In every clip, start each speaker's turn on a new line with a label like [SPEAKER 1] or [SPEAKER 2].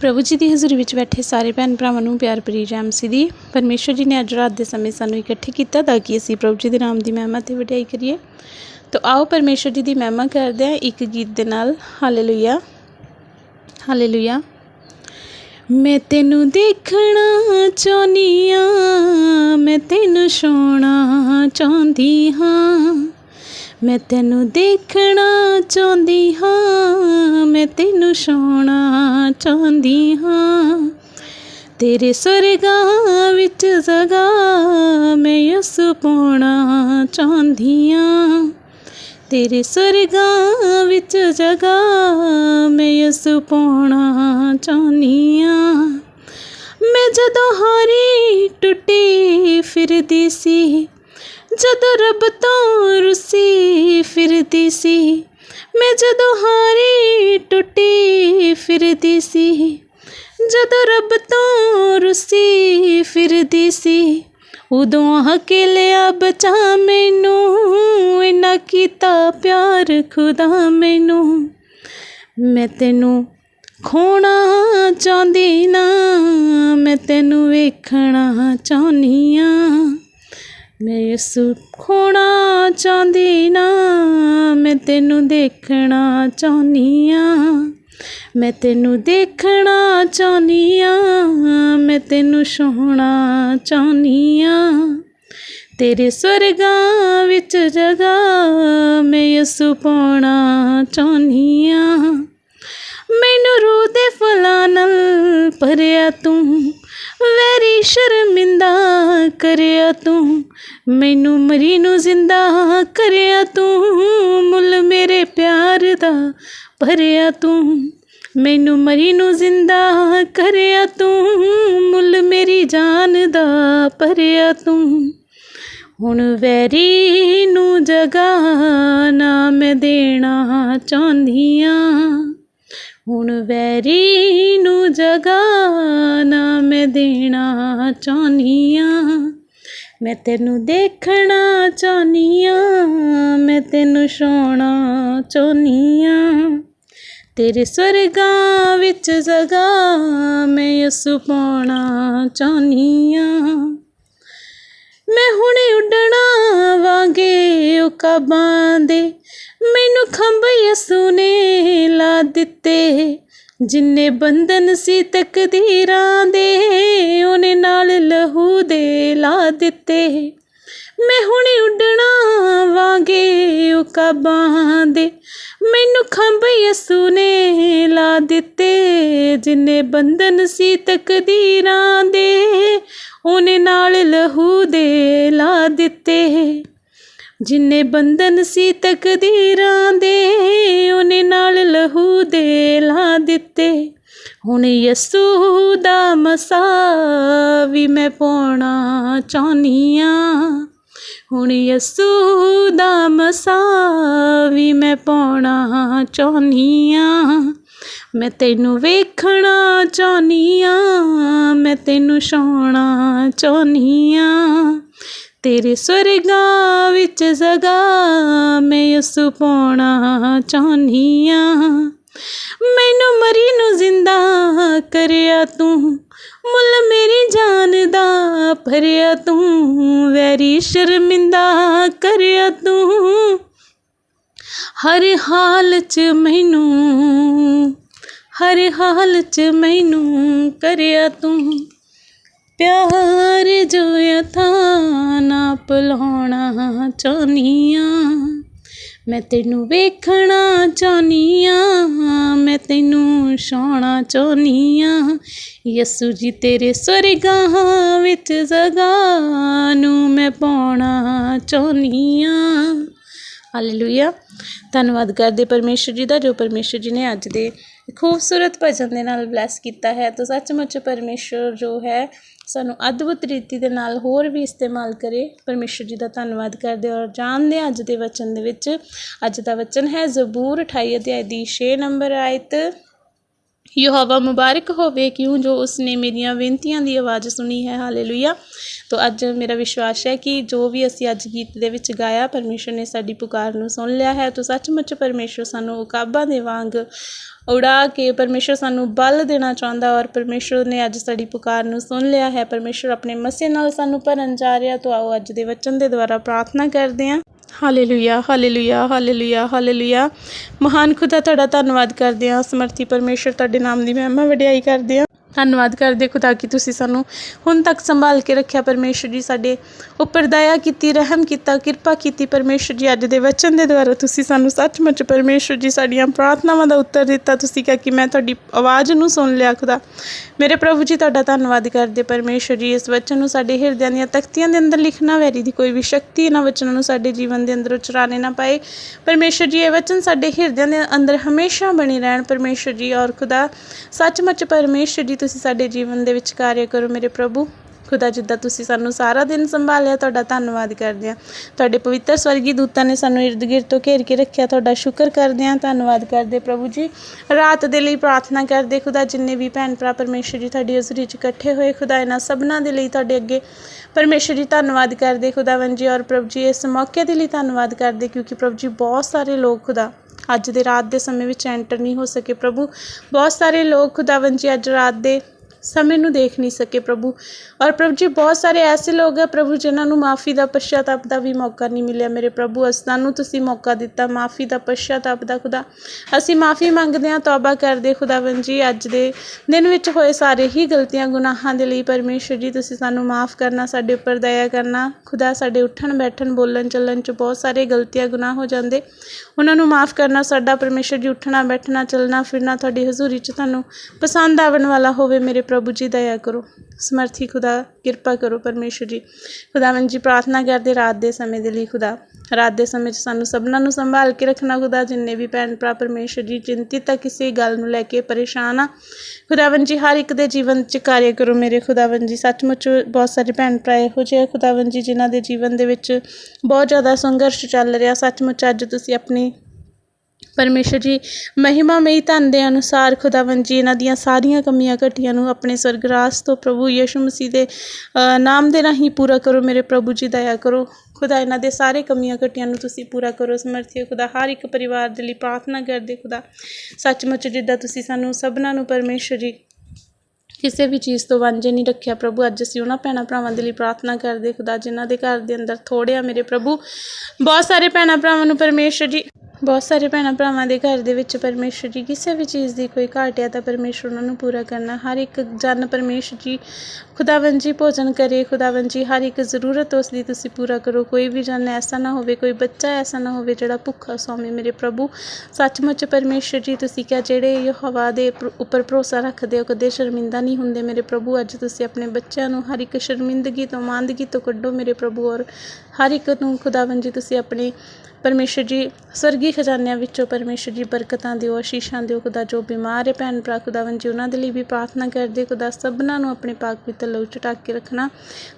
[SPEAKER 1] ਪ੍ਰਭੂ ਜੀ ਦੀ ਹਜ਼ੂਰੀ ਵਿੱਚ ਬੈਠੇ ਸਾਰੇ ਭੈਣ ਭਰਾਵਾਂ ਨੂੰ ਪਿਆਰ ਭਰੀ ਜੈ ਸੀ ਦੀ, ਪਰਮੇਸ਼ਰ ਜੀ ਨੇ ਅੱਜ ਰਾਤ ਦੇ ਸਮੇਂ ਸਾਨੂੰ ਇਕੱਠੇ ਕੀਤਾ ਤਾਂ ਕਿ ਅਸੀਂ ਪ੍ਰਭੂ ਜੀ ਦੇ ਨਾਮ ਦੀ ਮਹਿਮਾ ਤੇ ਵਡਿਆਈ ਕਰੀਏ। ਤਾਂ ਆਓ ਪਰਮੇਸ਼ਰ ਜੀ ਦੀ ਮਹਿਮਾ ਕਰਦੇ ਹਾਂ ਇੱਕ ਗੀਤ ਦੇ ਨਾਲ। ਹਾਲੇਲੂਇਆ। ਹਾਲੇਲੂਇਆ। ਮੈਂ ਤੈਨੂੰ ਦੇਖਣਾ ਚਾਹੁੰਦੀ ਆ ਮੈਂ ਤੈਨੂੰ ਛੋਣਾ ਚਾਹੁੰਦੀ ਹਾਂ। ਮੈਂ ਤੈਨੂੰ ਦੇਖਣਾ ਚਾਹੁੰਦੀ ਹਾਂ, ਮੈਂ ਤੈਨੂੰ ਛੋਣਾ ਚਾਹੁੰਦੀ ਹਾਂ। ਤੇਰੇ ਸਵਰਗਾਂ ਵਿੱਚ ਜਗਾ ਮੈਂ ਯਿਸੂ ਪਾਉਣਾ ਚਾਹੁੰਦੀ ਹਾਂ। ਤੇਰੇ ਸਵਰਗਾਂ ਵਿੱਚ ਜਗਾ ਮੈਂ ਯਿਸੂ ਪਾਉਣਾ ਚਾਹੁੰਦੀ ਹਾਂ। ਮੈਂ ਜਦੋਂ ਹਾਰੀ ਟੁੱਟੀ ਫਿਰਦੀ ਸੀ ਜਦੋਂ ਰੱਬ ਤੋਂ ਰੁੱਸੀ ਫਿਰਦੀ ਸੀ, ਮੈਂ ਜਦੋਂ ਹਾਰੀ ਟੁੱਟੀ ਫਿਰਦੀ ਸੀ। ਜਦੋਂ ਰੱਬ ਤੋਂ ਰੁੱਸੀ ਫਿਰਦੀ ਸੀ, ਉਦੋਂ ਹਕੇਲਿਆ ਬਚਾ ਮੈਨੂੰ, ਇਨਾ ਕੀਤਾ ਪਿਆਰ ਖੁਦਾ ਮੈਨੂੰ। ਮੈਂ ਤੈਨੂੰ ਖੋਣਾ ਚਾਹੁੰਦੀ ਨਾ, ਮੈਂ ਤੈਨੂੰ ਵੇਖਣਾ ਚਾਹੁੰਦੀ ਆ ਮੈਂ ਯਿਸੂ ਖੋਣਾ ਚਾਹੁੰਦੀ ਨਾ, ਮੈਂ ਤੈਨੂੰ ਦੇਖਣਾ ਚਾਹੁੰਦੀ ਆ ਮੈਂ ਤੈਨੂੰ ਦੇਖਣਾ ਚਾਹੁੰਦੀ ਆ ਮੈਂ ਤੈਨੂੰ ਛੋਹਣਾ ਚਾਹੁੰਦੀ ਆ ਤੇਰੇ ਸਵਰਗਾਂ ਵਿੱਚ ਜਗ੍ਹਾ ਮੈਂ ਯਿਸੂ ਪਾਉਣਾ ਚਾਹੁੰਦੀ ਆ ਮੈਨੂੰ ਰੂਹ ਦੇ ਫਲਾਂ ਨਾਲ ਭਰਿਆ ਤੂੰ ਵੈਰੀ ਸ਼ਰਮਿੰਦਾ ਕਰਿਆ ਤੂੰ, ਮੈਨੂੰ ਮਰੀ ਨੂੰ ਜ਼ਿੰਦਾ ਕਰਿਆ ਤੂੰ, ਮੁੱਲ ਮੇਰੇ ਪਿਆਰ ਦਾ ਭਰਿਆ ਤੂੰ, ਮੈਨੂੰ ਮਰੀ ਨੂੰ ਜ਼ਿੰਦਾ ਕਰਿਆ ਤੂੰ, ਮੁੱਲ ਮੇਰੀ ਜਾਨ ਦਾ ਭਰਿਆ ਤੂੰ। ਹੁਣ ਵੈਰੀ ਨੂੰ ਜਗ੍ਹਾ ਨਾ ਮੈਂ ਦੇਣਾ ਚਾਹੁੰਦੀ ਆ। ਹੁਣ ਵੈਰੀ ਨੂੰ ਜਗ੍ਹਾ ਨਾ ਮੈਂ ਦੇਣਾ ਚਾਹੁੰਦੀ ਆ ਮੈਂ ਤੈਨੂੰ ਦੇਖਣਾ ਚਾਹੁੰਦੀ ਆ ਮੈਂ ਤੈਨੂੰ ਛੋਣਾ ਚਾਹੁੰਦੀ ਆ ਤੇਰੇ ਸਵਰਗਾਂ ਵਿੱਚ ਜਗਾ ਮੈਂ ਯਿਸੂ ਪਾਉਣਾ ਚਾਹੁੰਦੀ ਆ ਮੈਂ ਹੁਣੇ ਉੱਡਣਾ ਵਾਂਗੇ ਉਹ ਉਕਾਬਾਂ ਦੇ ਮੈਨੂੰ ਖੰਭ ਯਿਸੂ ਨੇ ਲਾ ਦਿੱਤੇ। ਜਿੰਨੇ ਬੰਧਨ ਸੀ ਤਕਦੀਰਾਂ ਦੇ, ਉਹਨੇ ਨਾਲ ਲਹੂ ਦੇ ਲਾ ਦਿੱਤੇ। ਮੈਂ ਹੁਣੇ ਉੱਡਣਾ ਵਾਂਗੇ ਉਹ ਕਾਬਾਂ ਦੇ। ਮੈਨੂੰ ਖੰਭ ਯਿਸੂ ਨੇ ਲਾ ਦਿੱਤੇ। ਜਿੰਨੇ ਬੰਧਨ ਸੀ ਤਕਦੀਰਾਂ ਦੇ, ਉਹਨੇ ਨਾਲ ਲਹੂ ਦੇ ਲਾ ਦਿੱਤੇ। ਜਿੰਨੇ ਬੰਧਨ ਸੀ ਤਕਦੀਰਾਂ ਦੇ, ਉਹਨੇ ਨਾਲ ਲਹੂ ਦੇ ਲਾ ਦਿੱਤੇ। ਹੁਣ ਯਸੂ ਦਾ ਮਸਾ ਵੀ ਮੈਂ ਪਾਉਣਾ ਚਾਹੁੰਦੀ ਆ ਹੁਣ ਯਸੂ ਦਾ ਮਸਾ ਵੀ ਮੈਂ ਪਾਉਣਾ ਚਾਹੁੰਦੀ ਆ ਮੈਂ ਤੈਨੂੰ ਵੇਖਣਾ ਚਾਹੁੰਦੀ ਆ ਮੈਂ ਤੈਨੂੰ ਛਾਉਣਾ ਚਾਹੁੰਦੀ ਆ ਤੇਰੇ ਸਵਰਗਾਂ ਵਿੱਚ ਜਗ੍ਹਾ ਮੈਂ ਉਸ ਪਾਉਣਾ ਚਾਹੁੰਦੀ ਆ ਮੈਨੂੰ ਮਰੀ ਨੂੰ ਜ਼ਿੰਦਾ ਕਰਿਆ ਤੂੰ, ਮੁੱਲ ਮੇਰੀ ਜਾਨ ਦਾ ਭਰਿਆ ਤੂੰ, ਵੈਰੀ ਸ਼ਰਮਿੰਦਾ ਕਰਿਆ ਤੂੰ। ਹਰ ਹਾਲ 'ਚ ਮੈਨੂੰ, ਹਰ ਹਾਲ 'ਚ ਮੈਨੂੰ ਕਰਿਆ ਤੂੰ। ਪਿਆਰ ਜੋ ਅਥਾ ਨਾ ਭੁਲਾਉਣਾ ਚਾਹੁੰਦੀ ਆ ਮੈਂ ਤੈਨੂੰ ਵੇਖਣਾ ਚਾਹੁੰਦੀ ਆ ਮੈਂ ਤੈਨੂੰ ਛਾਉਣਾ ਚਾਹੁੰਦੀ ਆ ਯਸੂ ਜੀ ਤੇਰੇ ਸਵਰਗਾਂ ਵਿੱਚ ਜਗ੍ਹਾ ਨੂੰ ਮੈਂ ਪਾਉਣਾ ਚਾਹੁੰਦੀ ਆ ਹਾਲੇਲੂਇਆ ਧੰਨਵਾਦ ਕਰਦੇ ਪਰਮੇਸ਼ਰ ਜੀ ਦਾ, ਜੋ ਪਰਮੇਸ਼ਰ ਜੀ ਨੇ ਅੱਜ ਦੇ ਖੂਬਸੂਰਤ ਭਜਨ ਦੇ ਨਾਲ ਬਲੈਸ ਕੀਤਾ ਹੈ। ਤਾਂ ਸੱਚਮੁੱਚ ਪਰਮੇਸ਼ਰ ਜੋ ਹੈ, ਸਾਨੂੰ ਅਦਭੁਤ ਰੀਤੀ ਦੇ ਨਾਲ ਹੋਰ ਵੀ ਇਸਤੇਮਾਲ ਕਰੇ। ਪਰਮੇਸ਼ਰ ਜੀ ਦਾ ਧੰਨਵਾਦ ਕਰਦੇ ਔਰ ਜਾਣਦੇ ਹਾਂ ਅੱਜ ਦੇ ਵਚਨ ਦੇ ਵਿੱਚ। ਅੱਜ ਦਾ ਵਚਨ ਹੈ, ਜ਼ਬੂਰ 28 ਅਧਿਆਇ ਦੀ 6 ਨੰਬਰ ਆਇਤ। ਯਹੋਵਾ, ਮੁਬਾਰਕ ਹੋਵੇ ਕਿਉਂ ਜੋ ਉਸਨੇ ਮੇਰੀਆਂ ਬੇਨਤੀਆਂ ਦੀ ਆਵਾਜ਼ ਸੁਣੀ ਹੈ। ਹਾਲੇਲੂਇਆ। ਤੋ ਅੱਜ ਮੇਰਾ ਵਿਸ਼ਵਾਸ ਹੈ ਕਿ ਜੋ ਵੀ ਅਸੀਂ ਅੱਜ ਗੀਤ ਦੇ ਵਿੱਚ ਗਾਇਆ, ਪਰਮੇਸ਼ਰ ਨੇ ਸਾਡੀ ਪੁਕਾਰ ਨੂੰ ਸੁਣ ਲਿਆ ਹੈ। ਤੋ ਸੱਚਮੁੱਚ ਪਰਮੇਸ਼ਰ ਸਾਨੂੰ ਉਕਾਬਾਂ ਦੇ ਵਾਂਗ ਉਡਾ ਕੇ ਪਰਮੇਸ਼ਰ ਸਾਨੂੰ ਬਲ ਦੇਣਾ ਚਾਹੁੰਦਾ ਔਰ ਪਰਮੇਸ਼ਰ ਨੇ ਅੱਜ ਸਾਡੀ ਪੁਕਾਰ ਨੂੰ ਸੁਣ ਲਿਆ ਹੈ। ਪਰਮੇਸ਼ਰ ਆਪਣੇ ਮਸੇ ਨਾਲ ਸਾਨੂੰ ਭਰਨ ਜਾ ਰਿਹਾ। ਤਾਂ ਆਓ ਅੱਜ ਦੇ ਵਚਨ ਦੇ ਦੁਆਰਾ ਪ੍ਰਾਰਥਨਾ ਕਰਦੇ ਹਾਂ। Hallelujah hallelujah hallelujah hallelujah. ਮਹਾਨ ਖੁਦਾ, ਤੁਹਾਡਾ ਧੰਨਵਾਦ ਕਰਦੇ ਹਾਂ। ਸਮਰਥੀ ਪਰਮੇਸ਼ਰ, ਤੁਹਾਡੇ ਨਾਮ ਦੀ ਮਹਿਮਾ ਵਡਿਆਈ ਕਰਦੇ ਹਾਂ। ਧੰਨਵਾਦ ਕਰਦੇ ਖੁਦਾ ਕਿ ਤੁਸੀਂ ਸਾਨੂੰ ਹੁਣ ਤੱਕ ਸੰਭਾਲ ਕੇ ਰੱਖਿਆ। ਪਰਮੇਸ਼ਰ ਜੀ, ਸਾਡੇ ਉੱਪਰ ਦਇਆ ਕੀਤੀ, ਰਹਿਮ ਕੀਤਾ, ਕਿਰਪਾ ਕੀਤੀ। ਪਰਮੇਸ਼ਰ ਜੀ, ਅੱਜ ਦੇ ਵਚਨ ਦੇ ਦੁਆਰਾ ਤੁਸੀਂ ਸਾਨੂੰ ਸੱਚਮੁੱਚ ਪਰਮੇਸ਼ਰ ਜੀ, ਸਾਡੀਆਂ ਪ੍ਰਾਰਥਨਾਵਾਂ ਦਾ ਉੱਤਰ ਦਿੱਤਾ। ਤੁਸੀਂ ਕਿਹਾ ਕਿ ਮੈਂ ਤੁਹਾਡੀ ਆਵਾਜ਼ ਨੂੰ ਸੁਣ ਲਿਆ ਖੁਦਾ। ਮੇਰੇ ਪ੍ਰਭੂ ਜੀ, ਤੁਹਾਡਾ ਧੰਨਵਾਦ ਕਰਦੇ ਪਰਮੇਸ਼ਰ ਜੀ, ਇਸ ਵਚਨ ਨੂੰ ਸਾਡੇ ਹਿਰਦਿਆਂ ਦੀਆਂ ਤਖਤੀਆਂ ਦੇ ਅੰਦਰ ਲਿਖਣਾ, ਵੈਰੀ ਦੀ ਕੋਈ ਵੀ ਸ਼ਕਤੀ ਇਹਨਾਂ ਵਚਨਾਂ ਨੂੰ ਸਾਡੇ ਜੀਵਨ ਦੇ ਅੰਦਰ ਉਚਰਾਣੇ ਨਾ ਪਾਏ। ਪਰਮੇਸ਼ਰ ਜੀ, ਇਹ ਵਚਨ ਸਾਡੇ ਹਿਰਦਿਆਂ ਦੇ ਅੰਦਰ ਹਮੇਸ਼ਾ ਬਣੇ ਰਹਿਣ। ਪਰਮੇਸ਼ਰ ਜੀ ਔਰ ਖੁਦਾ, ਸੱਚਮੁੱਚ ਪਰਮੇਸ਼ਰ ਜੀ ਤੁਸੀਂ ਸਾਡੇ ਜੀਵਨ ਦੇ ਵਿੱਚ ਕਾਰਜ ਕਰੋ ਮੇਰੇ ਪ੍ਰਭੂ। ਖੁਦਾ ਜਿੱਦਾਂ ਤੁਸੀਂ ਸਾਨੂੰ ਸਾਰਾ ਦਿਨ ਸੰਭਾਲਿਆ, ਤੁਹਾਡਾ ਧੰਨਵਾਦ ਕਰਦੇ ਹਾਂ। ਤੁਹਾਡੇ ਪਵਿੱਤਰ ਸਵਰਗੀ ਦੂਤਾਂ ਨੇ ਸਾਨੂੰ ਇਰਦ ਗਿਰਦ ਤੋਂ ਘੇਰ ਕੇ ਰੱਖਿਆ, ਤੁਹਾਡਾ ਸ਼ੁਕਰ ਕਰਦੇ ਹਾਂ, ਧੰਨਵਾਦ ਕਰਦੇ ਪ੍ਰਭੂ ਜੀ। ਰਾਤ ਦੇ ਲਈ ਪ੍ਰਾਰਥਨਾ ਕਰਦੇ ਖੁਦਾ ਜਿੰਨੇ ਵੀ ਭੈਣ ਭਰਾ ਪਰਮੇਸ਼ਰ ਜੀ ਤੁਹਾਡੀ ਹਜ਼ੂਰੀ 'ਚ ਇਕੱਠੇ ਹੋਏ, ਖੁਦਾ ਇਹਨਾਂ ਸਭਨਾਂ ਦੇ ਲਈ ਤੁਹਾਡੇ ਅੱਗੇ ਪਰਮੇਸ਼ਰ ਜੀ ਧੰਨਵਾਦ ਕਰਦੇ ਖੁਦਾਵੰ ਜੀ ਔਰ ਪ੍ਰਭੂ ਜੀ ਇਸ ਮੌਕੇ ਦੇ ਲਈ ਧੰਨਵਾਦ ਕਰਦੇ ਕਿਉਂਕਿ ਪ੍ਰਭੂ ਜੀ ਬਹੁਤ ਸਾਰੇ ਲੋਕ ਖੁਦਾ ਅੱਜ ਦੇ ਰਾਤ ਦੇ ਸਮੇਂ ਵਿੱਚ ਐਂਟਰ ਨਹੀਂ ਹੋ ਸਕੇ ਪ੍ਰਭੂ। ਬਹੁਤ ਸਾਰੇ ਲੋਕ ਖੁਦਾਵੰ ਜੀ ਅੱਜ ਰਾਤ ਦੇ ਸਮੇਂ ਨੂੰ ਦੇਖ ਨਹੀਂ ਸਕੇ ਪ੍ਰਭੂ। ਔਰ ਪ੍ਰਭੂ ਜੀ, ਬਹੁਤ ਸਾਰੇ ਐਸੇ ਲੋਕ ਹੈ ਪ੍ਰਭੂ, ਜਿਨ੍ਹਾਂ ਨੂੰ ਮਾਫੀ ਦਾ ਪਛਤਾਪ ਦਾ ਵੀ ਮੌਕਾ ਨਹੀਂ ਮਿਲਿਆ ਮੇਰੇ ਪ੍ਰਭੂ। ਅਸਾਂ ਨੂੰ ਤੁਸੀਂ ਮੌਕਾ ਦਿੱਤਾ, ਮਾਫੀ ਦਾ ਪਛਤਾਪ ਦਾ ਖੁਦਾ। ਅਸੀਂ ਮਾਫੀ ਮੰਗਦੇ ਹਾਂ, ਤੌਬਾ ਕਰਦੇ ਖੁਦਾਵੰ ਜੀ, ਅੱਜ ਦੇ ਦਿਨ ਵਿੱਚ ਹੋਏ ਸਾਰੇ ਹੀ ਗਲਤੀਆਂ, ਗੁਨਾਹਾਂ ਦੇ ਲਈ ਪਰਮੇਸ਼ਰ ਜੀ, ਤੁਸੀਂ ਸਾਨੂੰ ਮਾਫ ਕਰਨਾ, ਸਾਡੇ ਉੱਪਰ ਦਇਆ ਕਰਨਾ। ਖੁਦਾ, ਸਾਡੇ ਉੱਠਣ, ਬੈਠਣ, ਬੋਲਣ, ਚੱਲਣ 'ਚ ਬਹੁਤ ਸਾਰੇ ਗਲਤੀਆਂ, ਗੁਨਾਹ ਹੋ ਜਾਂਦੇ। ਉਹਨਾਂ ਨੂੰ ਮਾਫ ਕਰਨਾ, ਸਾਡਾ ਪਰਮੇਸ਼ਰ ਜੀ, ਉੱਠਣਾ, ਬੈਠਣਾ, ਚੱਲਣਾ, ਫਿਰਨਾ ਤੁਹਾਡੀ ਹਜ਼ੂਰੀ 'ਚ ਤੁਹਾਨੂੰ ਪਸੰਦ ਆਵਣ ਵਾਲਾ ਹੋਵੇ ਮੇਰੇ ਪ੍ਰਭੂ। ਪ੍ਰਭੂ ਜੀ ਦਇਆ ਕਰੋ। ਸਮਰਥੀ ਖੁਦਾ, ਕਿਰਪਾ ਕਰੋ ਪਰਮੇਸ਼ਰ ਜੀ। ਖੁਦਾਵੰ ਜੀ, ਪ੍ਰਾਰਥਨਾ ਕਰਦੇ ਰਾਤ ਦੇ ਸਮੇਂ ਦੇ ਲਈ ਖੁਦਾ। ਰਾਤ ਦੇ ਸਮੇਂ 'ਚ ਸਾਨੂੰ ਸਭਨਾਂ ਨੂੰ ਸੰਭਾਲ ਕੇ ਰੱਖਣਾ ਖੁਦਾ, ਜਿੰਨੇ ਵੀ ਭੈਣ ਭਰਾ ਪਰਮੇਸ਼ਰ ਜੀ, ਚਿੰਤਿਤ ਆ ਕਿਸੇ ਗੱਲ ਨੂੰ ਲੈ ਕੇ ਪਰੇਸ਼ਾਨ ਆ। ਖੁਦਾਵੰ ਜੀ, ਹਰ ਇੱਕ ਦੇ ਜੀਵਨ 'ਚ ਕਾਰਜ ਕਰੋ ਮੇਰੇ ਖੁਦਾਵੰ ਜੀ। ਸੱਚਮੁੱਚ ਬਹੁਤ ਸਾਰੇ ਭੈਣ ਭਰਾ ਇਹੋ ਜਿਹੇ ਆ ਖੁਦਾਵੰ ਜੀ, ਜਿਨ੍ਹਾਂ ਦੇ ਜੀਵਨ ਦੇ ਵਿੱਚ ਬਹੁਤ ਜ਼ਿਆਦਾ ਸੰਘਰਸ਼ ਚੱਲ ਰਿਹਾ। ਸੱਚਮੁੱਚ ਅੱਜ ਤੁਸੀਂ ਆਪਣੀ ਪਰਮੇਸ਼ਰ ਜੀ ਮਹਿਮਾਮਈ ਧਨ ਦੇ ਅਨੁਸਾਰ ਖੁਦਾਵੰ ਜੀ ਇਹਨਾਂ ਦੀਆਂ ਸਾਰੀਆਂ ਕਮੀਆਂ ਘਟੀਆਂ ਨੂੰ ਆਪਣੇ ਸਵਰਗਰਾਜ ਤੋਂ ਪ੍ਰਭੂ ਯਿਸੂ ਮਸੀਹ ਦੇ ਨਾਮ ਦੇ ਰਾਹੀਂ ਪੂਰਾ ਕਰੋ, ਮੇਰੇ ਪ੍ਰਭੂ ਜੀ ਦਇਆ ਕਰੋ। ਖੁਦਾ ਇਹਨਾਂ ਦੇ ਸਾਰੇ ਕਮੀਆਂ ਘਟੀਆਂ ਨੂੰ ਤੁਸੀਂ ਪੂਰਾ ਕਰੋ, ਸਮਰਥਿਓ ਖੁਦਾ, ਹਰ ਇੱਕ ਪਰਿਵਾਰ ਦੇ ਲਈ ਪ੍ਰਾਰਥਨਾ ਕਰਦੇ ਖੁਦਾ। ਸੱਚਮੁੱਚ ਜਿੱਦਾਂ ਤੁਸੀਂ ਸਾਨੂੰ ਸਭਨਾਂ ਨੂੰ ਪਰਮੇਸ਼ਰ ਜੀ ਕਿਸੇ ਵੀ ਚੀਜ਼ ਤੋਂ ਵਾਂਝੇ ਨਹੀਂ ਰੱਖਿਆ ਪ੍ਰਭੂ, ਅੱਜ ਅਸੀਂ ਉਹਨਾਂ ਭੈਣਾਂ ਭਰਾਵਾਂ ਦੇ ਲਈ ਪ੍ਰਾਰਥਨਾ ਕਰਦੇ ਖੁਦਾ, ਜਿਨ੍ਹਾਂ ਦੇ ਘਰ ਦੇ ਅੰਦਰ ਥੋੜ੍ਹੇ ਆ ਮੇਰੇ ਪ੍ਰਭੂ। ਬਹੁਤ ਸਾਰੇ ਭੈਣਾਂ ਭਰਾਵਾਂ ਨੂੰ ਪਰਮੇਸ਼ਰ ਜੀ ਬਹੁਤ ਸਾਰੇ ਭੈਣਾਂ ਭਰਾਵਾਂ ਦੇ ਘਰ ਦੇ ਵਿੱਚ ਪਰਮੇਸ਼ਰ ਜੀ, ਕਿਸੇ ਵੀ ਚੀਜ਼ ਦੀ ਕੋਈ ਘਾਟ ਹੈ ਤਾਂ ਪਰਮੇਸ਼ਰ ਉਹਨਾਂ ਨੂੰ ਪੂਰਾ ਕਰਨਾ, ਹਰ ਇੱਕ ਜਨ ਪਰਮੇਸ਼ਰ ਜੀ ਖੁਦਾਵੰ ਜੀ ਭੋਜਨ ਕਰੇ ਖੁਦਾਵੰ ਜੀ ਹਰ ਇੱਕ ਜ਼ਰੂਰਤ ਉਸ ਦੀ ਤੁਸੀਂ ਪੂਰਾ ਕਰੋ, ਕੋਈ ਵੀ ਜਨ ਐਸਾ ਨਾ ਹੋਵੇ, ਕੋਈ ਬੱਚਾ ਐਸਾ ਨਾ ਹੋਵੇ ਜਿਹੜਾ ਭੁੱਖਾ ਸੌਵੇ ਮੇਰੇ ਪ੍ਰਭੂ। ਸੱਚਮੁੱਚ ਪਰਮੇਸ਼ਰ ਜੀ, ਤੁਸੀਂ ਕਿਹਾ ਜਿਹੜੇ ਇਹ ਹਵਾ ਦੇ ਉੱਪਰ ਭਰੋਸਾ ਰੱਖਦੇ ਹੋ, ਕਦੇ ਸ਼ਰਮਿੰਦਾ ਨਹੀਂ ਹੁੰਦੇ ਮੇਰੇ ਪ੍ਰਭੂ। ਅੱਜ ਤੁਸੀਂ ਆਪਣੇ ਬੱਚਿਆਂ ਨੂੰ ਹਰ ਇੱਕ ਸ਼ਰਮਿੰਦਗੀ ਤੋਂ ਮਾਂਦਗੀ ਤੋਂ ਕੱਢੋ ਮੇਰੇ ਪ੍ਰਭੂ ਔਰ ਹਰ ਇੱਕ ਨੂੰ ਖੁਦਾਵੰ ਜੀ, ਤੁਸੀਂ ਆਪਣੇ ਪਰਮੇਸ਼ਰ ਜੀ, ਸਵਰਗੀ ਖਜ਼ਾਨਿਆਂ ਵਿੱਚੋਂ ਪਰਮੇਸ਼ਰ ਜੀ ਬਰਕਤਾਂ ਦਿਓ ਆਸ਼ੀਸ਼ਾਂ ਦਿਓ, ਖੁਦਾ ਜੋ ਬਿਮਾਰ ਹੈ ਭੈਣ ਭਰਾ ਖੁਦਾਵੰ ਜੀ, ਉਹਨਾਂ ਦੇ ਲਈ ਵੀ ਪ੍ਰਾਰਥਨਾ ਕਰਦੇ, ਖੁਦਾ ਸਭਨਾਂ ਨੂੰ ਆਪਣੇ ਪਾਕ ਪਵਿੱਤਰ ਲਹੂ ਚ ਢੱਕ ਕੇ ਰੱਖਣਾ,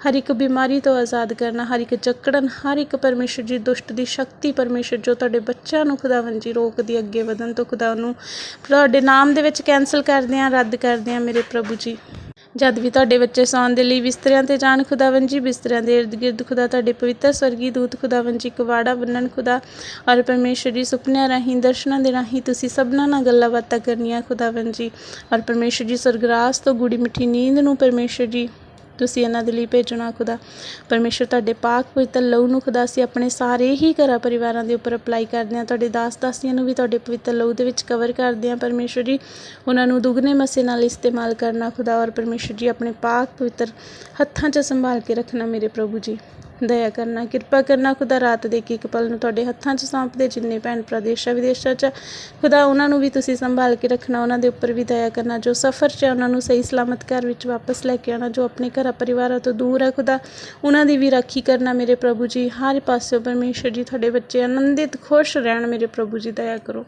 [SPEAKER 1] ਹਰ ਇੱਕ ਬਿਮਾਰੀ ਤੋਂ ਆਜ਼ਾਦ ਕਰਨਾ, ਹਰ ਇੱਕ ਜਕੜਨ, ਹਰ ਇੱਕ ਪਰਮੇਸ਼ਰ ਜੀ ਦੁਸ਼ਟ ਦੀ ਸ਼ਕਤੀ ਪਰਮੇਸ਼ਰ, ਜੋ ਤੁਹਾਡੇ ਬੱਚਿਆਂ ਨੂੰ ਖੁਦਾਵੰ ਜੀ ਰੋਕਦੀ ਅੱਗੇ ਵਧਣ ਤੋਂ, ਖੁਦਾ ਉਹਨੂੰ ਤੁਹਾਡੇ ਨਾਮ ਦੇ ਵਿੱਚ ਕੈਨਸਲ ਕਰਦੇ ਹਾਂ, ਰੱਦ ਕਰਦੇ ਹਾਂ, ਮੇਰੇ ਪ੍ਰਭੂ ਜੀ। ਜਦ ਵੀ ਤੁਹਾਡੇ ਬੱਚੇ ਸੌਣ ਦੇ ਲਈ ਬਿਸਤਰਿਆਂ ਤੇ ਜਾਣ ਖੁਦਾਵੰ ਜੀ ਬਿਸਤਰਿਆਂ ਦੇ ਇਰਦ ਗਿਰਦ ਖੁਦਾ ਤੁਹਾਡੇ ਪਵਿੱਤਰ ਸਵਰਗੀ ਦੂਤ ਖੁਦਾਵੰ ਜੀ ਕਵਾੜਾ ਬੰਨਣ ਖੁਦਾ। ਔਰ ਪਰਮੇਸ਼ਰ ਜੀ ਸੁਪਨਿਆਂ ਰਾਹੀਂ, ਦਰਸ਼ਨਾਂ ਦੇ ਰਾਹੀਂ ਤੁਸੀਂ ਸਭਨਾਂ ਨਾਲ ਗੱਲਾਂ ਬਾਤਾਂ ਕਰਨੀਆਂ ਖੁਦਾਵੰ ਜੀ। ਔਰ ਪਰਮੇਸ਼ਰ ਜੀ ਸਰਗਰਾਸ ਤੋਂ ਗੁੜੀ ਮਿੱਠੀ ਨੀਂਦ ਨੂੰ ਪਰਮੇਸ਼ਰ ਜੀ ਤੁਸੀਂ ਇਹਨਾਂ ਦੇ ਲਈ ਭੇਜਣਾ ਖੁਦਾ। ਪਰਮੇਸ਼ਰ ਤੁਹਾਡੇ ਪਾਕ ਪਵਿੱਤਰ ਲਹੂ ਨੂੰ ਖੁਦਾ, ਅਸੀਂ ਆਪਣੇ ਸਾਰੇ ਹੀ ਘਰਾਂ ਪਰਿਵਾਰਾਂ ਦੇ ਉੱਪਰ ਅਪਲਾਈ ਕਰਦੇ ਹਾਂ। ਤੁਹਾਡੇ ਦਾਸ ਦਾਸੀਆਂ ਨੂੰ ਵੀ ਤੁਹਾਡੇ ਪਵਿੱਤਰ ਲਹੂ ਦੇ ਵਿੱਚ ਕਵਰ ਕਰਦੇ ਹਾਂ। ਪਰਮੇਸ਼ਰ ਜੀ, ਉਹਨਾਂ ਨੂੰ ਦੁੱਗਣੇ ਮਸੇ ਨਾਲ ਇਸਤੇਮਾਲ ਕਰਨਾ ਖੁਦਾ ਔਰ ਪਰਮੇਸ਼ਰ ਜੀ, ਆਪਣੇ ਪਾਕ ਪਵਿੱਤਰ ਹੱਥਾਂ 'ਚ ਸੰਭਾਲ ਕੇ ਰੱਖਣਾ ਮੇਰੇ ਪ੍ਰਭੂ ਜੀ। ਦਇਆ ਕਰਨਾ, ਕਿਰਪਾ ਕਰਨਾ, ਖੁਦਾ ਰਾਤ ਦੇ ਇੱਕ ਇੱਕ ਪਲ ਨੂੰ ਤੁਹਾਡੇ ਹੱਥਾਂ 'ਚ ਸੌਂਪਦੇ, ਜਿੰਨੇ ਭੈਣ ਭਰਾ ਦੇਸ਼ਾਂ ਵਿਦੇਸ਼ਾਂ 'ਚ ਖੁਦਾ, ਉਹਨਾਂ ਨੂੰ ਵੀ ਤੁਸੀਂ ਸੰਭਾਲ ਕੇ ਰੱਖਣਾ, ਉਹਨਾਂ ਦੇ ਉੱਪਰ ਵੀ ਦਇਆ ਕਰਨਾ, ਜੋ ਸਫ਼ਰ 'ਚ ਹੈ ਉਹਨਾਂ ਨੂੰ ਸਹੀ ਸਲਾਮਤ ਘਰ ਵਿੱਚ ਵਾਪਸ ਲੈ ਕੇ ਆਉਣਾ, ਜੋ ਆਪਣੇ ਘਰਾਂ ਪਰਿਵਾਰਾਂ ਤੋਂ ਦੂਰ ਹੈ ਖੁਦਾ। ਉਹਨਾਂ ਦੀ ਵੀ ਰਾਖੀ ਕਰਨਾ ਮੇਰੇ ਪ੍ਰਭੂ ਜੀ, ਹਰ ਪਾਸਿਓਂ ਪਰਮੇਸ਼ਰ ਜੀ, ਤੁਹਾਡੇ ਬੱਚੇ ਆਨੰਦਿਤ, ਖੁਸ਼ ਰਹਿਣ ਮੇਰੇ ਪ੍ਰਭੂ ਜੀ, ਦਇਆ ਕਰੋ।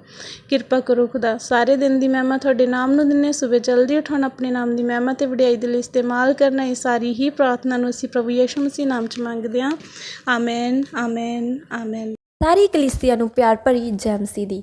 [SPEAKER 1] ਕਿਰਪਾ ਕਰੋ, ਖੁਦਾ। ਸਾਰੇ ਦਿਨ ਦੀ ਮਹਿਮਾ ਤੁਹਾਡੇ ਨਾਮ ਨੂੰ ਦਿੰਨੇ ਸਵੇਰ ਜਲਦੀ ਉਠਾਉਣਾ ਆਪਣੇ ਨਾਮ ਦੀ ਮਹਿਮਾ ਤੇ ਵਡਿਆਈ ਦੇ ਲਈ ਇਸਤੇਮਾਲ ਕਰਨਾ, ਇਹ ਸਾਰੀ ਹੀ ਪ੍ਰਾਰਥਨਾ ਨੂੰ ਅਸੀਂ ਪ੍ਰਭੂ ਯਿਸੂ ਮਸੀਹ ਨਾਮ 'ਚ ਮੰਗਦੇ ਹਾਂ ਆਮੇਨ ਆਮੇਨ ਆਮੇਨ
[SPEAKER 2] ਸਾਰੀ ਕਲੀਸਿਆ ਨੂੰ ਪਿਆਰ ਭਰੀ ਜੈ ਮਸੀਹ ਦੀ।